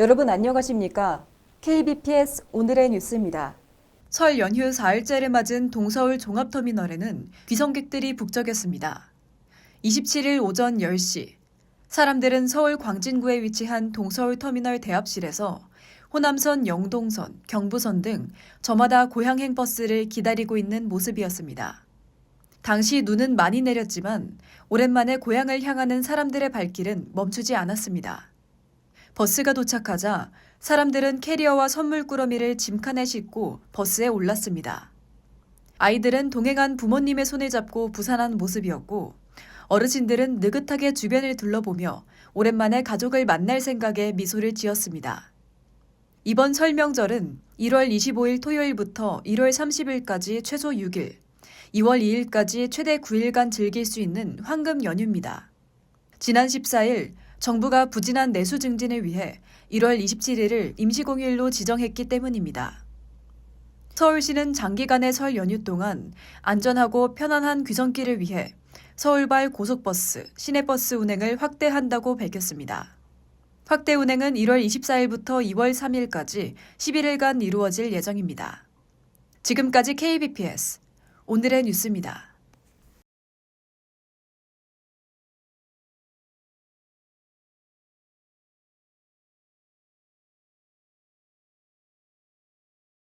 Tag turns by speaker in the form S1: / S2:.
S1: 여러분 안녕하십니까? KBPS 오늘의 뉴스입니다.
S2: 설 연휴 4일째를 맞은 동서울 종합터미널에는 귀성객들이 북적였습니다. 27일 오전 10시 사람들은 서울 광진구에 위치한 동서울 터미널 대합실에서 호남선, 영동선, 경부선 등 저마다 고향행 버스를 기다리고 있는 모습이었습니다. 당시 눈은 많이 내렸지만 오랜만에 고향을 향하는 사람들의 발길은 멈추지 않았습니다. 버스가 도착하자 사람들은 캐리어와 선물 꾸러미를 짐칸에 싣고 버스에 올랐습니다. 아이들은 동행한 부모님의 손을 잡고 부산한 모습이었고 어르신들은 느긋하게 주변을 둘러보며 오랜만에 가족을 만날 생각에 미소를 지었습니다. 이번 설명절은 1월 25일 토요일부터 1월 30일까지 최소 6일, 2월 2일까지 최대 9일간 즐길 수 있는 황금 연휴입니다. 지난 14일 정부가 부진한 내수 증진을 위해 1월 27일을 임시공휴일로 지정했기 때문입니다. 서울시는 장기간의 설 연휴 동안 안전하고 편안한 귀성길을 위해 서울발 고속버스, 시내버스 운행을 확대한다고 밝혔습니다. 확대 운행은 1월 24일부터 2월 3일까지 11일간 이루어질 예정입니다. 지금까지 KBPS 오늘의 뉴스입니다.